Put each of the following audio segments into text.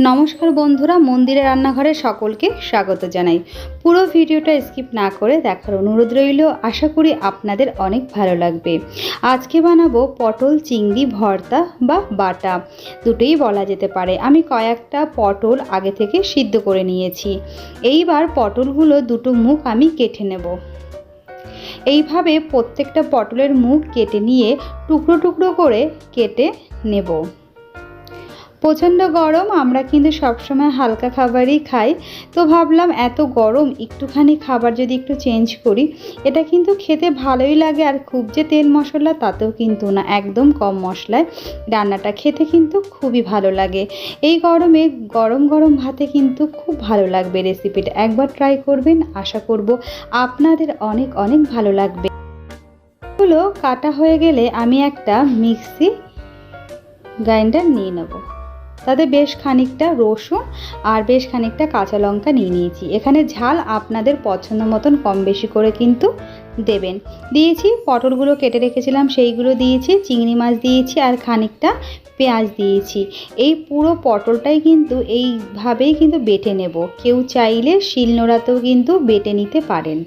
নমস্কার বন্ধুরা, মন্দিরে রান্নাঘরে সকলকে স্বাগত জানাই। পুরো ভিডিওটা স্কিপ না করে দেখার অনুরোধ রইল, আশা করি আপনাদের অনেক ভালো লাগবে। আজকে বানাবো পটল, চিংড়ি, ভর্তা বা বাটা। দুটোই বলা যেতে পারে। আমি কয়েকটা পটল আগে থেকে সিদ্ধ করে নিয়েছি। এইবার পটলগুলো দুটো মুখ আমি কেটে নেব। এইভাবে প্রত্যেকটা পটলের মুখ কেটে নিয়ে টুকরো টুকরো করে কেটে নেব। প্রচণ্ড গরম, আমরা কিন্তু সবসময় হালকা খাবারই খাই। তো ভাবলাম এত গরম, একটুখানি খাবার যদি একটু চেঞ্জ করি, এটা কিন্তু খেতে ভালোই লাগে। আর খুব যে তেল মশলা, তাতেও কিন্তু না, একদম কম মশলায় রান্নাটা খেতে কিন্তু খুবই ভালো লাগে। এই গরমে গরম গরম ভাতে কিন্তু খুব ভালো লাগবে রেসিপিটা একবার ট্রাই করবেন, আশা করব আপনাদের অনেক অনেক ভালো লাগবে। হলো কাটা হয়ে গেলে আমি একটা মিক্সি গ্রাইন্ডার নিয়ে নেব। তাতে বেশ খানিকটা রসুন আর বেশ খানিকটা কাঁচা লঙ্কা নিয়ে নিয়েছি। এখানে ঝাল আপনাদের পছন্দ মতন কম বেশি করে কিন্তু দেবেন। দিয়েছি, পটলগুলো কেটে রেখেছিলাম, সেইগুলো দিয়েছি, চিংড়ি মাছ দিয়েছি আর খানিকটা পেঁয়াজ দিয়েছি। এই পুরো পটলটাই কিন্তু এইভাবেই কিন্তু বেটে নেব। কেউ চাইলে শিলনোড়াতেও কিন্তু বেটে নিতে পারেন।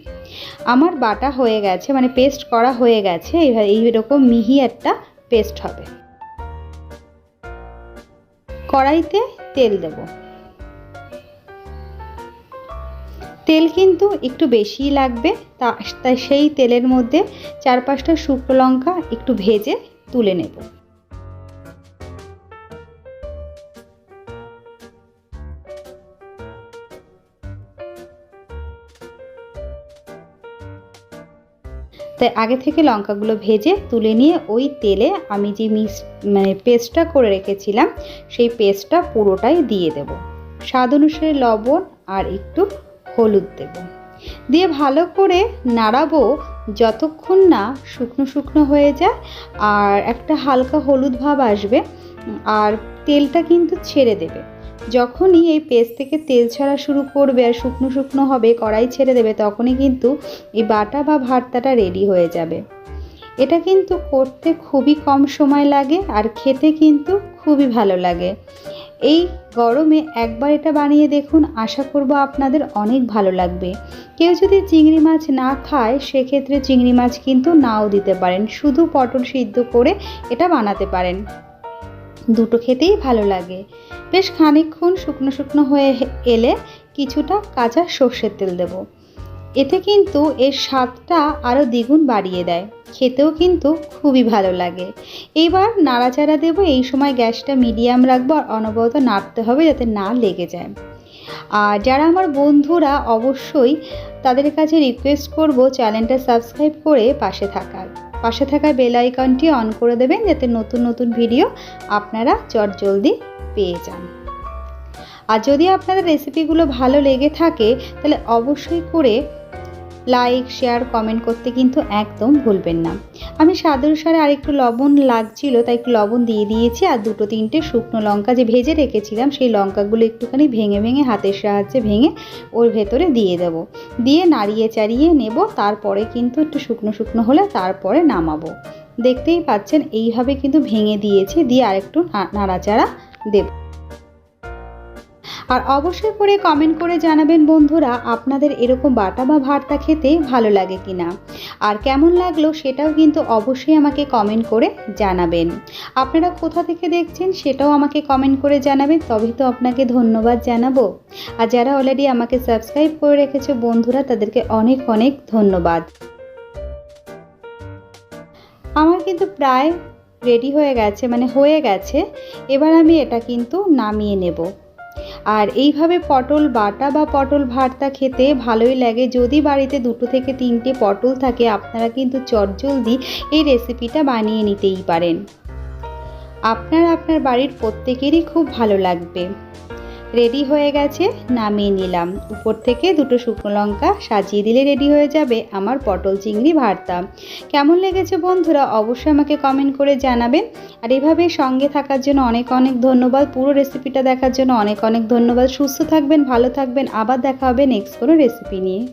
আমার বাটা হয়ে গেছে মানে পেস্ট করা হয়ে গেছে, এইভাবে এইরকম মিহি একটা পেস্ট হবে। কড়াইতে তেল দেব। তেল কিন্তু একটু বেশি লাগবে, তা সেই তেলের মধ্যে চার পাঁচটা শুকনো লঙ্কা একটু ভেজে তুলে নেব। তাই আগে থেকে লঙ্কাগুলো ভেজে তুলে নিয়ে ওই তেলে আমি যে মিক্স মানে পেস্টটা করে রেখেছিলাম, সেই পেস্টটা পুরোটাই দিয়ে দেব। স্বাদ অনুসারে লবণ আর একটু হলুদ দেব। দিয়ে ভালো করে নাড়াবো যতক্ষণ না শুকনো শুকনো হয়ে যায় আর একটা হালকা হলুদ ভাব আসবে, আর তেলটা কিন্তু ছেড়ে দেবে। যখনই এই পেস্ট থেকে তেল ছাড়া শুরু করবে আর শুকনো শুকনো হবে, কড়াই ছেড়ে দেবে, তখনই কিন্তু এই বাটা বা ভর্তাটা রেডি হয়ে যাবে। এটা কিন্তু করতে খুবই কম সময় লাগে আর খেতে কিন্তু খুবই ভালো লাগে। এই গরমে একবার এটা বানিয়ে দেখুন, আশা করব আপনাদের অনেক ভালো লাগবে। কেউ যদি চিংড়ি মাছ না খায়, সেক্ষেত্রে চিংড়ি মাছ কিন্তু নাও দিতে পারেন। শুধু পটল সিদ্ধ করে এটা বানাতে পারেন। দুটো খেতেই ভালো লাগে। বেশ খানিকক্ষণ শুকনো শুকনো হয়ে এলে কিছুটা কাঁচা সর্ষের তেল দেব। এতে কিন্তু এর স্বাদটা আরও দ্বিগুণ বাড়িয়ে দেয়। খেতেও কিন্তু খুবই ভালো লাগে। এইবার নাড়াচাড়া দেবো, এই সময় গ্যাসটা মিডিয়াম রাখব আর অনবরত নাড়তে হবে যাতে না লেগে যায়। আর যারা আমার বন্ধুরা অবশ্যই তাদের কাছে রিকোয়েস্ট করব চ্যানেলটা সাবস্ক্রাইব করে পাশে থাকার। পাশে থাকা বেল আইকনটি অন করে দেবেন, যাতে নতুন নতুন ভিডিও আপনারা চট জলদি পেয়ে যান। আর যদি আপনাদের রেসিপিগুলো ভালো লেগে থাকে, তাহলে অবশ্যই করে লাইক শেয়ার কমেন্ট করতে কিন্তু একদম ভুলবেন না। আমি স্বাদ অনুসারে আরেকটু লবণ লাগছিল, তাই একটু লবণ দিয়ে দিয়েছি, আর দুটো তিনটে শুকনো লঙ্কা যে ভেজে রেখেছিলাম, সেই লঙ্কাগুলো একটুখানি ভেঙে ভেঙে হাতের সাহায্যে ভেঙে ওর ভেতরে দিয়ে দেব। দিয়ে নাড়িয়ে চাড়িয়ে নেব, তারপরে কিন্তু একটু শুকনো শুকনো হলে তারপরে নামাবো। দেখতেই পাচ্ছেন, এইভাবে কিন্তু ভেঙে দিয়েছি, দিয়ে আরেকটু নাড়াচাড়া দেব। আর অবশ্যই করে কমেন্ট করে জানাবেন বন্ধুরা, আপনাদের এরকম বাটা বা ভর্তা খেতে ভালো লাগে কি না আর কেমন লাগল সেটাও কিন্তু অবশ্যই আমাকে কমেন্ট করে জানাবেন। আপনারা কোথা থেকে দেখছেন সেটাও আমাকে কমেন্ট করে জানাবেন, তবেই তো আপনাকে ধন্যবাদ জানাব। আর যারা অলরেডি আমাকে সাবস্ক্রাইব করে রেখেছে বন্ধুরা, তাদেরকে অনেক অনেক ধন্যবাদ। আমার কিন্তু প্রায় রেডি হয়ে গেছে মানে হয়ে গেছে, এবার আমি এটা কিন্তু নামিয়ে নেব। আর এইভাবে পটল বাটা বা পটল ভাতটা খেতে ভালোই লাগে। যদি বাড়িতে দুটো থেকে তিনটে পটল থাকে, আপনারা কিন্তু চটজলদি এই রেসিপিটা বানিয়ে নিতেই পারেন। আপনার আপনার বাড়ির প্রত্যেকেরই খুব ভালো লাগবে। রেডি হয়ে গেছে, নামিয়ে নিলাম। উপর থেকে দুটো শুকনো লঙ্কা সাজিয়ে দিলে রেডি হয়ে যাবে আমার পটল চিংড়ি ভর্তা। কেমন লেগেছে বন্ধুরা অবশ্যই আমাকে কমেন্ট করে জানাবেন। আর এভাবে সঙ্গে থাকার জন্য অনেক অনেক ধন্যবাদ। পুরো রেসিপিটা দেখার জন্য অনেক অনেক ধন্যবাদ। সুস্থ থাকবেন, ভালো থাকবেন। আবার দেখা হবে নেক্সট কোনো রেসিপি নিয়ে।